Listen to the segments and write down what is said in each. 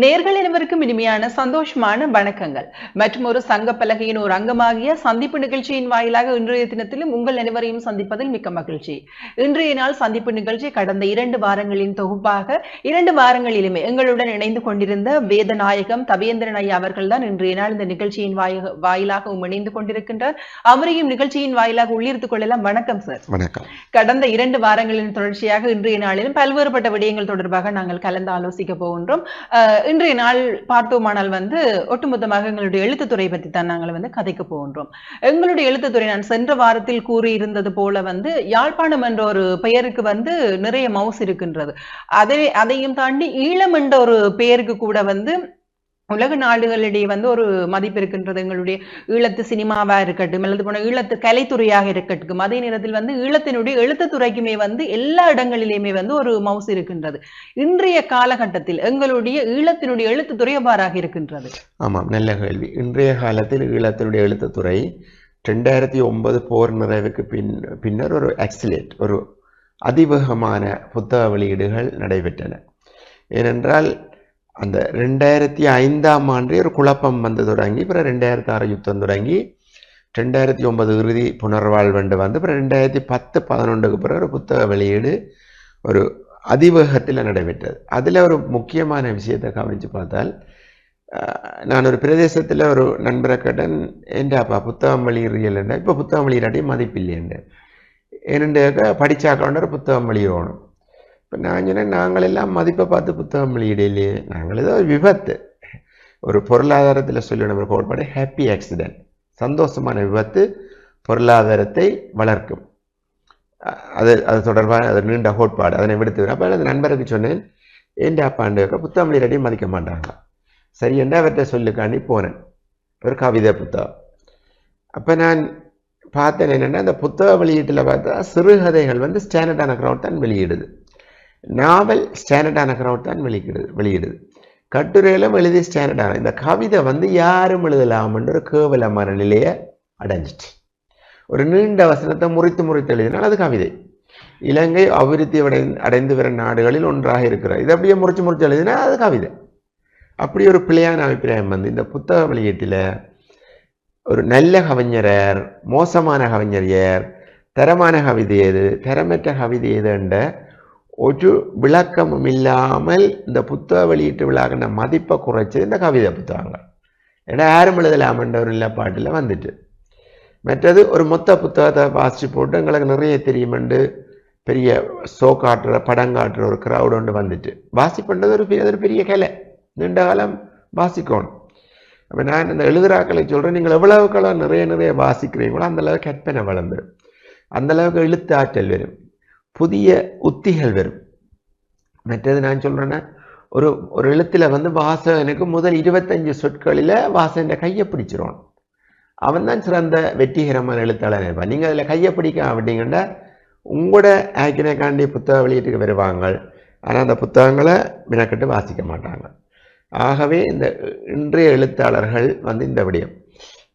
நேர்கள் அனைவருக்கும் இனிமையான சந்தோஷமான வணக்கங்கள். மற்றும் ஒரு சங்க பலகையின் ஒரு அங்கமாகிய சந்திப்பு நிகழ்ச்சியின் வாயிலாக இன்றைய தினத்திலும் உங்கள் அனைவரையும் சந்திப்பதில் மிக்க மகிழ்ச்சி. இன்றைய நாள் சந்திப்பு நிகழ்ச்சி கடந்த இரண்டு வாரங்களின் தொகுப்பாக இரண்டு வாரங்களிலுமே எங்களுடன் இணைந்து கொண்டிருந்த வேதநாயகம் தவேந்திரன் ஐயா அவர்கள் தான் இன்றைய நாள் இந்த நிகழ்ச்சியின் வாய- வாயிலாக இணைந்து கொண்டிருக்கின்றார். அவரையும் நிகழ்ச்சியின் வாயிலாக உள்ளிருத்துக் கொள்ளலாம். வணக்கம் சார் வணக்கம். கடந்த இரண்டு வாரங்களின் தொடர்ச்சியாக இன்றைய நாளிலும் பல்வேறுபட்ட விடயங்கள் தொடர்பாக நாங்கள் கலந்து ஆலோசிக்க போகின்றோம். இன்றைய நாள் பார்த்தோமானால் வந்து ஒட்டுமொத்தமாக எங்களுடைய எழுத்துத்துறை பற்றி தான் நாங்கள் வந்து கதைக்கு போகின்றோம். எங்களுடைய எழுத்துத்துறை நான் சென்ற வாரத்தில் கூறியிருந்தது போல வந்து யாழ்ப்பாணம் என்ற ஒரு பெயருக்கு வந்து நிறைய மவுஸ் இருக்கின்றது. அதை அதையும் தாண்டி ஈழம் என்ற ஒரு பெயருக்கு கூட வந்து உலக நாடுகளிடையே வந்து ஒரு மதிப்பு இருக்கின்றது. எங்களுடைய ஈழத்து சினிமாவா இருக்கட்டும் அல்லது போன ஈழத்து கலைத்துறையாக இருக்கட்டும் அதே நேரத்தில் வந்து ஈழத்தினுடைய எழுத்துத்துறைக்குமே வந்து எல்லா இடங்களிலுமே வந்து ஒரு மவுஸ் இருக்கின்றது. இன்றைய காலகட்டத்தில் எங்களுடைய ஈழத்தினுடைய எழுத்துத்துறை எவ்வாறாக இருக்கின்றது? ஆமாம் நல்ல கேள்வி. இன்றைய காலத்தில் ஈழத்தினுடைய எழுத்துத்துறை ரெண்டாயிரத்தி ஒன்பது போர் நிறைவுக்கு பின் பின்னர் ஒரு ஆக்சிலேட் ஒரு அதிவேகமான புத்தக வெளியீடுகள் நடைபெற்றன. ஏனென்றால் அந்த ரெண்டாயிரத்தி ஐந்தாம் ஆண்டே ஒரு குழப்பம் வந்து தொடங்கி அப்புறம் ரெண்டாயிரத்தி ஆறு யுத்தம் தொடங்கி ரெண்டாயிரத்தி ஒன்பது இறுதி புனர்வாழ்வண்டு வந்து அப்புறம் ரெண்டாயிரத்தி பத்து பதினொன்றுக்கு பிறகு ஒரு புத்தக வெளியீடு ஒரு அதிவேகத்தில் நடைபெற்றது. அதில் ஒரு முக்கியமான விஷயத்தை கவனித்து பார்த்தால் நான் ஒரு பிரதேசத்தில் ஒரு நண்பரை கேட்டேன் ஏண்டாப்பா புத்தகம் வெளியிடுறீங்களா இப்போ புத்தகம் வெளியிடாட்டி மதிப்பில்லையேண்டு ஏனென்று படித்தாக்கொண்ட ஒரு புத்தகம் வெளியிடணும் இப்போ நான் சொன்னேன் நாங்களெல்லாம் மதிப்பை பார்த்து புத்தகம் வெளியிடலையே. நாங்கள் ஏதோ ஒரு விபத்து. ஒரு பொருளாதாரத்தில் சொல்லி நம்ம கோட்பாடு ஹாப்பி ஆக்சிடென்ட் சந்தோஷமான விபத்து பொருளாதாரத்தை வளர்க்கும். அது அது தொடர்பாக அது நீண்ட கோட்பாடு. அதனை விடுத்து அப்போ அந்த நண்பருக்கு சொன்னேன் ஏண்டா அப்பாண்டு புத்தகம் ரெடியும் மதிக்க மாட்டாங்க. சரி என்று அவர்கிட்ட சொல்லுக்காண்டி போனேன். ஒரு கவிதை புத்தகம். அப்போ நான் பார்த்தேன் என்னென்னா அந்த புத்தக வெளியீட்டில் பார்த்தா சிறுகதைகள் வந்து ஸ்டாண்டர்டான க்ரௌண்ட் தான் வெளியிடுது. நாவல் ஸ்டாண்டர்டான கிரௌட் தான் வெளியிடுது வெளியிடுது. கட்டுரையிலும் எழுதி ஸ்டாண்டர்டான இந்த கவிதை வந்து யாரும் எழுதலாம்ன்ற ஒரு கேவலமான நிலையை அடைஞ்சிட்டு ஒரு நீண்ட வசனத்தை முறித்து முறித்து எழுதினால் அது கவிதை. இலங்கை அபிவிருத்தி அடை- அடைந்து வரும் நாடுகளில் ஒன்றாக இருக்கிறார். இது அப்படியே முறிச்சு முறிச்சு எழுதினா அது கவிதை. அப்படி ஒரு பிழையான அபிப்பிராயம் வந்து இந்த புத்தக வெளியீட்டில் ஒரு நல்ல கவிஞரர் மோசமான கவிஞர் தரமான கவிதை எது தரமற்ற கவிதை எது என்ற ஒரு விளக்கமும் இல்லாமல் இந்த புத்தக வெளியீட்டு விழாக்கின மதிப்பை குறைச்சது இந்த கவிதை புத்தகங்கள். ஏன்னா யாரும் எழுதலாமன்ற ஒரு பாட்டில் வந்துட்டு. மற்றது ஒரு மொத்த புத்தகத்தை வாசித்து போட்டு எங்களுக்கு நிறைய தெரியுமெண்டு. பெரிய ஷோ காட்டுற படம் காட்டுற ஒரு crowd ஒன்று வந்துட்டு. வாசிப்புன்றது ஒரு பெரிய ஒரு பெரிய கலை. நீண்ட காலம் வாசிக்கணும். அப்போ நான் இந்த எழுதுறாக்களை சொல்கிறேன் நீங்கள் எவ்வளவுக்கெல்லாம் நிறைய நிறைய வாசிக்கிறீங்களோ அந்தளவுக்கு கற்பனை வளர்ந்துடும் அந்தளவுக்கு எழுத்து ஆற்றல் வரும். புதிய உத்திகள் வரும். மற்றது நான் சொல்கிறேன்னா ஒரு ஒரு எழுத்தில் வந்து வாசகனுக்கு முதல் இருபத்தஞ்சு சொற்களில் வாசகன் கையை பிடிச்சிருவான். அவன் தான் சிறந்த வெற்றிகரமான எழுத்தாளர் இருப்பான் நீங்கள் அதில் கையை பிடிக்க அப்படிங்கன்னா உங்களோட ஆக்கினைக்காண்டி புத்தக வெளியீட்டுக்கு வருவாங்க. ஆனால் அந்த புத்தகங்களை மினக்கிட்டு வாசிக்க மாட்டாங்க. ஆகவே இந்த இன்றைய எழுத்தாளர்கள் வந்து இந்த விடயம்.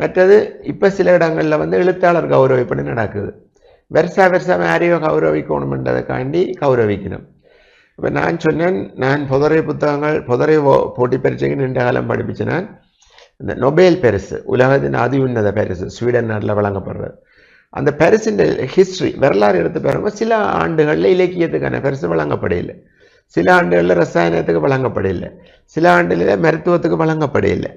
மற்றது இப்போ சில இடங்களில் வந்து எழுத்தாளர் கௌரவிப்படி நடக்குது. வருஷா வருஷம் யாரையோ கௌரவிக்கணுமென்றதுக்காண்டி கௌரவிக்கணும். இப்போ நான் சொன்னேன் நான் புதரை புத்தகங்கள் புதரை போட்டி பரீட்சைக்கு நீண்ட காலம் படிப்பிச்சு நான் இந்த நொபேல் பரிசு உலகத்தின் அதி உன்னத பரிசு ஸ்வீடன் நாட்டில் வழங்கப்படுறது. அந்த பரிசின் ஹிஸ்ட்ரி வரலாறு எடுத்து பாருங்க சில ஆண்டுகளில் இலக்கியத்துக்கான பரிசு வழங்கப்படையில்லை. சில ஆண்டுகளில் ரசாயனத்துக்கு வழங்கப்படையில்லை. சில ஆண்டுகளில் மருத்துவத்துக்கு வழங்கப்படையில்லை.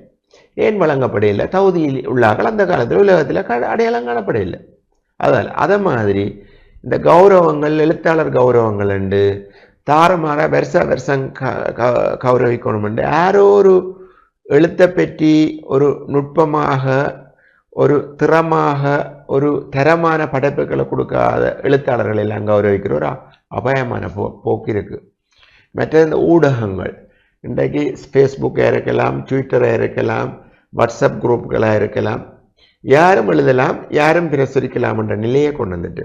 ஏன் வழங்கப்படையில்லை? தகுதியில் உள்ளார்கள் அந்த காலத்தில் உலகத்தில் க அடையாளம் காணப்படையில்லை. அதால் அதை மாதிரி இந்த கௌரவங்கள் எழுத்தாளர் கௌரவங்கள் உண்டு தாரமாற வருஷ வருஷம் க க- கௌரவிக்கணுமெண்டு யாரோ ஒரு எழுத்தை பற்றி ஒரு நுட்பமாக ஒரு திறமாக ஒரு தரமான படைப்புகளை கொடுக்காத எழுத்தாளர்கள் எல்லாம் கௌரவிக்கிற ஒரு அபாயமான போ போக்கு இருக்குது மற்ற இந்த ஊடகங்கள். இன்றைக்கு ஃபேஸ்புக்காக இருக்கலாம் ட்விட்டராக இருக்கலாம் வாட்ஸ்அப் குரூப்புகளாக இருக்கலாம். யாரும் எழுதலாம் யாரும் பிரசுரிக்கலாம் என்ற நிலையை கொண்டு வந்துட்டு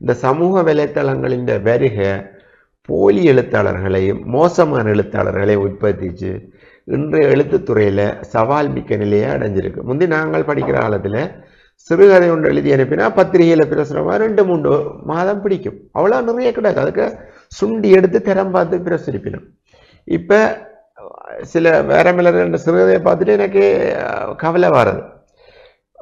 இந்த சமூக வலைத்தளங்களின் வருகை போலி எழுத்தாளர்களையும் மோசமான எழுத்தாளர்களையும் உற்பத்திச்சு இன்றைய எழுத்துத்துறையில் சவால் மிக்க நிலையை அடைஞ்சிருக்கு. முந்தி நாங்கள் படிக்கிற காலத்தில் சிறுகதை ஒன்று எழுதி அனுப்பினா பத்திரிகையில் பிரசுரமாக ரெண்டு மூன்று மாதம் பிடிக்கும். அவ்வளோ நிறைய கிடையாது. அதுக்கு சுண்டி எடுத்து திறம் பார்த்து பிரசுரிப்பினோம். இப்போ சில வேரமில்லர் சிறுகதையை பார்த்துட்டு எனக்கு கவலை வராது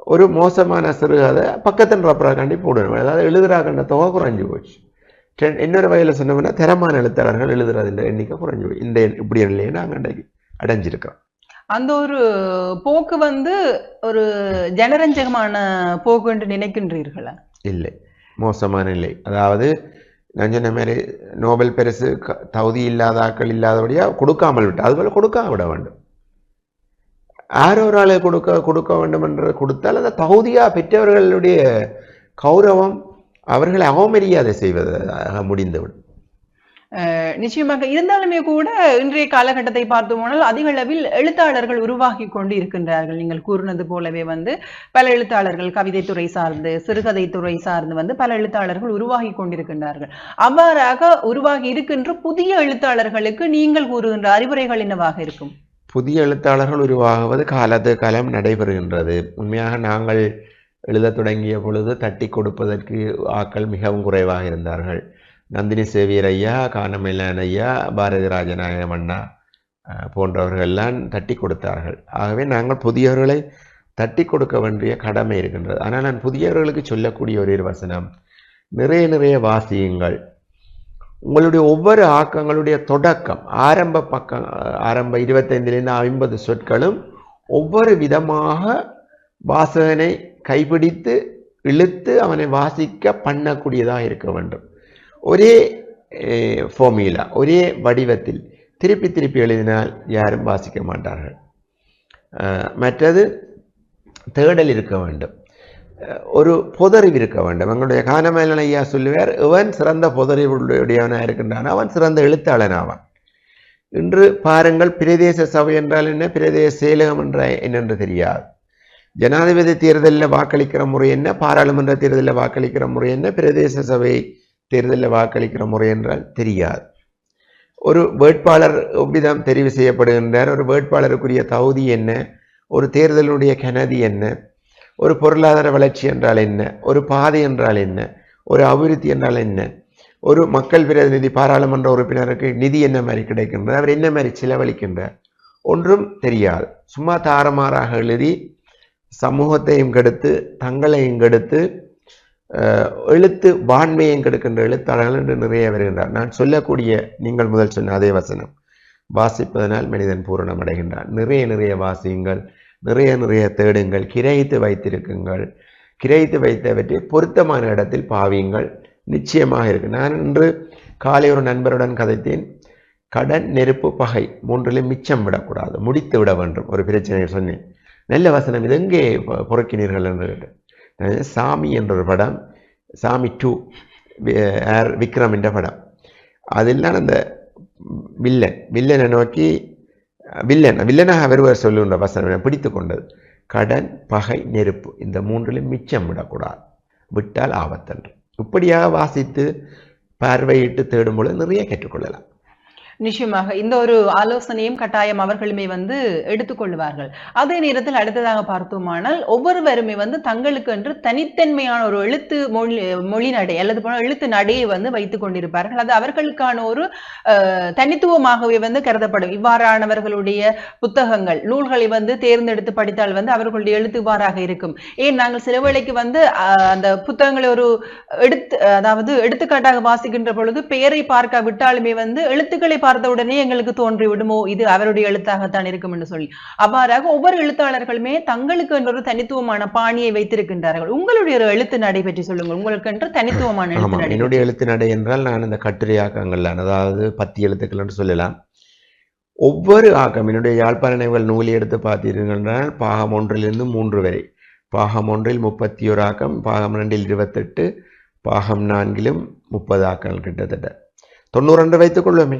ஒரு மோசமான சிறுகதை பக்கத்தின் ரப்பராக்காண்டி போடணும் அதாவது எழுதுறாக்கண்ட தொகை குறைஞ்சு போச்சு இன்னொரு வகையில் சொன்னோம்னா தரமான எழுத்தாளர்கள் எழுதுறதுன்ற எண்ணிக்கை குறைஞ்சு போய் இந்த இப்படி நிலையை நாங்கள் அன்றைக்கு அடைஞ்சிருக்கிறோம் அந்த ஒரு போக்கு வந்து ஒரு ஜனரஞ்சகமான போக்கு என்று நினைக்கின்றீர்களா இல்லை மோசமான நிலை அதாவது நான் சொன்ன மாதிரி நோபல் பரிசு தகுதி இல்லாத ஆட்கள் இல்லாதபடியா கொடுக்காமல் விட்டு அதுபோல கொடுக்காம விட வேண்டும் யாரோ கொடுக்க கொடுக்க வேண்டும் என்று கொடுத்தால் அந்த தகுதியாக பெற்றவர்களுடைய கௌரவம் அவர்களை அவமரியாதை செய்வதாக முடிந்துவிடும். நிச்சயமாக இருந்தாலுமே கூட இன்றைய காலகட்டத்தை பார்த்தோமானால் அதிக அளவில் எழுத்தாளர்கள் உருவாகி கொண்டு இருக்கின்றார்கள். நீங்கள் கூறினது போலவே வந்து பல எழுத்தாளர்கள் கவிதை துறை சார்ந்து சிறுகதை துறை சார்ந்து வந்து பல எழுத்தாளர்கள் உருவாகி கொண்டிருக்கின்றார்கள். அவ்வாறாக உருவாகி இருக்கின்ற புதிய எழுத்தாளர்களுக்கு நீங்கள் கூறுகின்ற அறிவுரைகள் என்னவாக இருக்கும்? புதிய எழுத்தாளர்கள் உருவாகுவது காலத்து காலம் நடைபெறுகின்றது. உண்மையாக நாங்கள் எழுதத் தொடங்கிய பொழுது தட்டி கொடுப்பதற்கு ஆக்கள் மிகவும் குறைவாக இருந்தார்கள். நந்தினி சேவியர் ஐயா கானமேலான் ஐயா பாரதி ராஜநாயகம் அண்ணா போன்றவர்கள்லாம் தட்டி கொடுத்தார்கள். ஆகவே நாங்கள் புதியவர்களை தட்டி கொடுக்க வேண்டிய கடமை இருக்கின்றது. ஆனால் நான் புதியவர்களுக்கு சொல்லக்கூடிய ஒரே ஒரு வசனம் நிறைய நிறைய வாசியுங்கள். உங்களுடைய ஒவ்வொரு ஆக்கங்களுடைய தொடக்கம் ஆரம்ப பக்கம் ஆரம்ப இருபத்தைந்திலிருந்து ஐம்பது சொற்களும் ஒவ்வொரு விதமாக வாசகனை கைப்பிடித்து இழுத்து அவனை வாசிக்க பண்ணக்கூடியதாக இருக்க வேண்டும். ஒரே ஃபார்முலா ஒரே வடிவத்தில் திருப்பி திருப்பி எழுதினால் யாரும் வாசிக்க மாட்டார்கள். மற்றது தேடல் இருக்க வேண்டும். ஒரு பொதறிவு இருக்க வேண்டும். எங்களுடைய கானமேலன் ஐயா சொல்லுவார் இவன் சிறந்த பொதறிவுடையவனாக இருக்கின்றான். அவன் சிறந்த எழுத்தாளன் ஆவான். இன்று பாருங்கள் பிரதேச சபை என்றால் என்ன? பிரதேச செயலகம் என்ற என்னென்று தெரியாது. ஜனாதிபதி தேர்தலில் வாக்களிக்கிற முறை என்ன? பாராளுமன்ற தேர்தலில் வாக்களிக்கிற முறை என்ன? பிரதேச சபை தேர்தலில் வாக்களிக்கிற முறை என்றால் தெரியாது. ஒரு வேட்பாளர் எவ்விதம் தெரிவு செய்யப்படுகின்றார். ஒரு வேட்பாளருக்குரிய தகுதி என்ன? ஒரு தேர்தலுடைய கனதி என்ன? ஒரு பொருளாதார வளர்ச்சி என்றால் என்ன? ஒரு பாதை என்றால் என்ன? ஒரு அபிவிருத்தி என்றால் என்ன? ஒரு மக்கள் பிரதிநிதி பாராளுமன்ற உறுப்பினருக்கு நிதி என்ன மாதிரி கிடைக்கின்றது? அவர் என்ன மாதிரி செலவழிக்கின்றார்? ஒன்றும் தெரியாது. சும்மா தாரமாறாக எழுதி சமூகத்தையும் கெடுத்து தங்களையும் கெடுத்து எழுத்து வான்மையும் கெடுக்கின்ற எழுத்தாளர்கள் என்று நிறைய வருகின்றார் நான் சொல்லக்கூடிய நீங்கள் முதல் சொன்ன அதே வசனம். வாசிப்பதனால் மனிதன் பூரணம் அடைகின்றான் நிறைய நிறைய வாசியுங்கள். நிறைய நிறைய தேடுங்கள். கிரகித்து வைத்திருக்குங்கள். கிரகித்து வைத்தவற்றை பொருத்தமான இடத்தில் பாவியுங்கள். நிச்சயமாக இருக்கு. நான் இன்று காலை ஒரு நண்பருடன் கதைத்தேன். கடன் நெருப்பு பகை மூன்றிலும் மிச்சம் விடக்கூடாது. முடித்து விட வேண்டும். ஒரு பிரச்சனையை சொன்னேன். நல்ல வசனம். இது எங்கே பொறுக்கினீர்கள் என்று கேட்டேன். சாமி என்ற ஒரு படம் சாமி டூ ஆர் விக்ரம் என்ற படம். அதில் தான் அந்த வில்லன் வில்லனை நோக்கி வில்லன் வில்லனாக வருவர் சொல்லுகின்ற வசனம் பிடித்து கொண்டது. கடன் பகை நெருப்பு இந்த மூன்றிலும் மிச்சம் விடக்கூடாது. விட்டால் ஆபத்தன்று. இப்படியாக வாசித்து பார்வையிட்டு தேடும் பொழுது நிறைய கற்றுக்கொள்ளலாம் நிச்சயமாக இந்த ஒரு ஆலோசனையும் கட்டாயம் அவர்களுமே வந்து எடுத்துக்கொள்வார்கள் அதே நேரத்தில் அடுத்ததாக பார்த்தோமானால் ஒவ்வொருவருமே வந்து தங்களுக்கு என்று தனித்தன்மையான ஒரு எழுத்து மொழி மொழி நடை அல்லது போன எழுத்து நடையை வந்து வைத்துக் கொண்டிருப்பார்கள். அது அவர்களுக்கான ஒரு தனித்துவமாகவே வந்து கருதப்படும். இவ்வாறானவர்களுடைய புத்தகங்கள் நூல்களை வந்து தேர்ந்தெடுத்து படித்தால் வந்து அவர்களுடைய எழுத்து இவ்வாறாக இருக்கும். ஏன் நாங்கள் சில வேளைக்கு வந்து அந்த புத்தகங்களை ஒரு எடுத்து அதாவது எடுத்துக்காட்டாக வாசிக்கின்ற பொழுது பெயரை பார்க்க விட்டாலுமே வந்து எழுத்துக்களை பார்த்த உடனே எங்களுக்கு தோன்றி விடுமோ இது அவருடைய எழுத்தாகத்தான் இருக்கும் என்று சொல்லி. அவ்வாறாக ஒவ்வொரு எழுத்தாளர்களுமே தங்களுக்கு என்ற தனித்துவமான பாணியை வைத்திருக்கின்றார்கள். உங்களுடைய எழுத்து நடை பற்றி சொல்லுங்கள். உங்களுக்கு என்று தனித்துவமான எழுத்து என்னுடைய எழுத்து நடை என்றால் நான் இந்த கட்டுரையாக்கங்கள் அதாவது பத்தி எழுத்துக்கள் என்று சொல்லலாம். ஒவ்வொரு ஆக்கம் என்னுடைய யாழ்ப்பாண நினைவுகள் நூலை எடுத்து பார்த்தீர்கள் பாகம் ஒன்றிலிருந்து மூன்று வரை. பாகம் ஒன்றில் முப்பத்தி ஒரு ஆக்கம் பாகம் ரெண்டில் இருபத்தெட்டு பாகம் நான்கிலும் முப்பது ஆக்கங்கள் கிட்டத்தட்ட. தொண்ணூறு என்று வைத்துக் கொள்வோமே.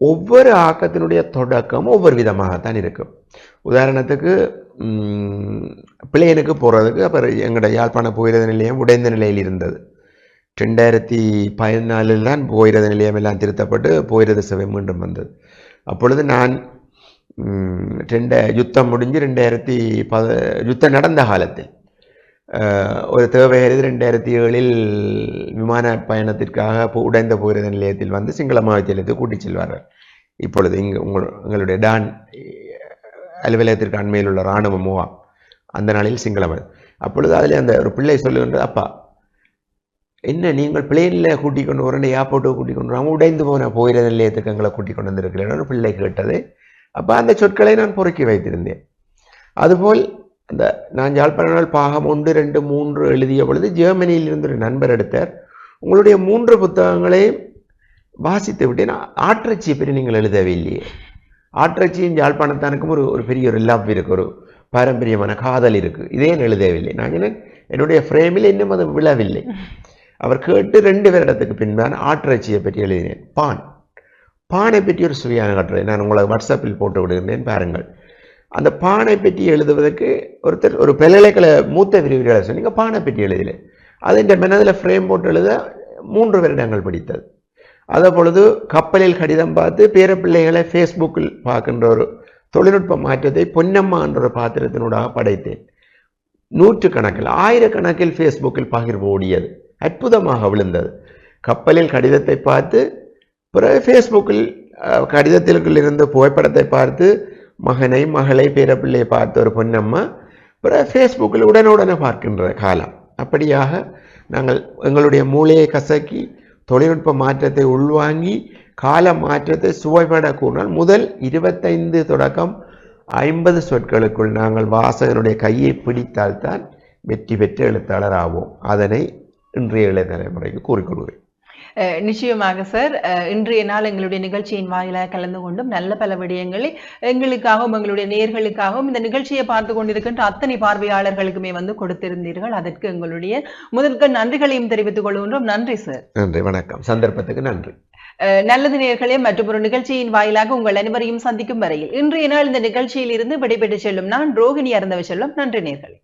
ஒவ்வொரு ஆக்கத்தினுடைய தொடக்கம் ஒவ்வொரு விதமாகத்தான் இருக்கும். உதாரணத்துக்கு பிளேனுக்கு போகிறதுக்கு அப்புறம் எங்களோட யாழ்ப்பாணம் போயிறது நிலையம் உடைந்த நிலையில் இருந்தது. ரெண்டாயிரத்தி பதினாலில் தான் போயிறது நிலையம் எல்லாம் திருத்தப்பட்டு போயிறது சபை மீண்டும் வந்தது. அப்பொழுது நான் ரெண்ட யுத்தம் முடிஞ்சு ரெண்டாயிரத்தி பத யுத்தம் நடந்த காலத்தில் ஒரு தேவையறிது ரெண்டாயிரத்தி ஏழில் விமான பயணத்திற்காக உடைந்த போயிறது நிலையத்தில் வந்து சிங்கள மாவட்டத்திற்கு கூட்டிச் செல்வார்கள். இப்பொழுது இங்கு உங்கள் எங்களுடைய டான் அலுவலகத்திற்கு அண்மையில் உள்ள இராணுவ முகாம் அந்த நாளில் சிங்களவர் அப்பொழுது அதில் அந்த ஒரு பிள்ளை சொல்லுகின்றது அப்பா என்ன நீங்கள் பிளேனில் கூட்டி கொண்டு வரேன் ஏர்போர்ட்டை கூட்டி கொண்டு வராமல் உடைந்து போன போயிற நிலையத்துக்கு எங்களை கூட்டி கொண்டு வந்திருக்கிறேன் பிள்ளை கேட்டது. அப்போ அந்த சொற்களை நான் பொறுக்கி வைத்திருந்தேன். அதுபோல் அந்த நான் யாழ்ப்பாண பாகம் ஒன்று ரெண்டு மூன்று எழுதிய பொழுது ஜெர்மனியிலிருந்து ஒரு நண்பர் எடுத்தார். உங்களுடைய மூன்று புத்தகங்களையும் வாசித்து விட்டேன். ஆற்றச்சியை பற்றி நீங்கள் எழுதவில்லையே ஆற்றச்சியும் யாழ்ப்பாணத்தானுக்கும் ஒரு ஒரு பெரிய ஒரு லவ் இருக்கு ஒரு பாரம்பரியமான காதல் இருக்குது இதே நான் எழுதவில்லை நான் என்னுடைய ஃப்ரேமில் இன்னும் அது விழவில்லை. அவர் கேட்டு ரெண்டு வருடத்துக்கு பின்பான் ஆற்றச்சியை பற்றி எழுதினேன். பான். பானை பற்றி ஒரு சுவையான கட்டுரை. நான் உங்களை வாட்ஸ்அப்பில் போட்டு விடுகிறேன். பாருங்கள். அந்த பானை பற்றி எழுதுவதற்கு ஒருத்தர் ஒரு பல்கலைக்கழக மூத்த விரிவுரையாளர் சொன்னீங்க பானை பற்றி எழுதல. அது இந்த மனதில் ஃப்ரேம் போட்டு எழுத மூன்று வருடங்கள் பிடித்தது. அதே பொழுது கப்பலில் கடிதம் பார்த்து பேரப்பிள்ளைகளை ஃபேஸ்புக்கில் பார்க்கின்ற ஒரு தொழில்நுட்ப மாற்றத்தை பொன்னம்மா என்ற ஒரு பாத்திரத்தினூடாக படைத்தேன். நூற்றுக்கணக்கில் ஆயிரக்கணக்கில் ஃபேஸ்புக்கில் பகிர்வு ஓடியது. அற்புதமாக விழுந்தது. கப்பலில் கடிதத்தை பார்த்து பிறகு ஃபேஸ்புக்கில் அஹ், கடிதத்திற்குள் இருந்த புகைப்படத்தை பார்த்து மகனை மகளை பேரப்பிள்ளையை பார்த்த ஒரு பொன்னம்மா அப்புறம் ஃபேஸ்புக்கில் உடனுடனே பார்க்கின்ற காலம். அப்படியாக நாங்கள் எங்களுடைய மூளையை கசக்கி தொழில்நுட்ப மாற்றத்தை உள்வாங்கி கால மாற்றத்தை சுவைபட கூறினால் முதல் இருபத்தைந்து தொடக்கம் ஐம்பது சொற்களுக்குள் நாங்கள் வாசகனுடைய கையை பிடித்தால்தான் வெற்றி பெற்ற எழுத்தாளர் ஆவோம். அதனை இன்றைய இளைய தலைமுறைக்கு கூறிக்கொள்கிறேன் நிச்சயமாக சார் இன்றைய நாள் எங்களுடைய நிகழ்ச்சியின் வாயிலாக கலந்து கொண்டும் நல்ல பல விடயங்களை எங்களுக்காகவும் எங்களுடைய நேயர்களுக்காகவும் இந்த நிகழ்ச்சியை பார்த்து கொண்டிருக்கின்ற அத்தனை பார்வையாளர்களுக்குமே வந்து கொடுத்திருந்தீர்கள். அதற்கு எங்களுடைய முதற்க நன்றிகளையும் தெரிவித்துக் கொள்கின்றோம். நன்றி சார் நன்றி வணக்கம். சந்தர்ப்பத்துக்கு நன்றி. நல்லது நேயர்களே மற்றும் ஒரு நிகழ்ச்சியின் வாயிலாக உங்கள் அனைவரையும் சந்திக்கும் வரையில் இன்றைய நாள் இந்த நிகழ்ச்சியில் இருந்து விடைபெற்று செல்லும் நான் ரோகிணி அருந்தவ செல்லும் நன்றி நேயர்களே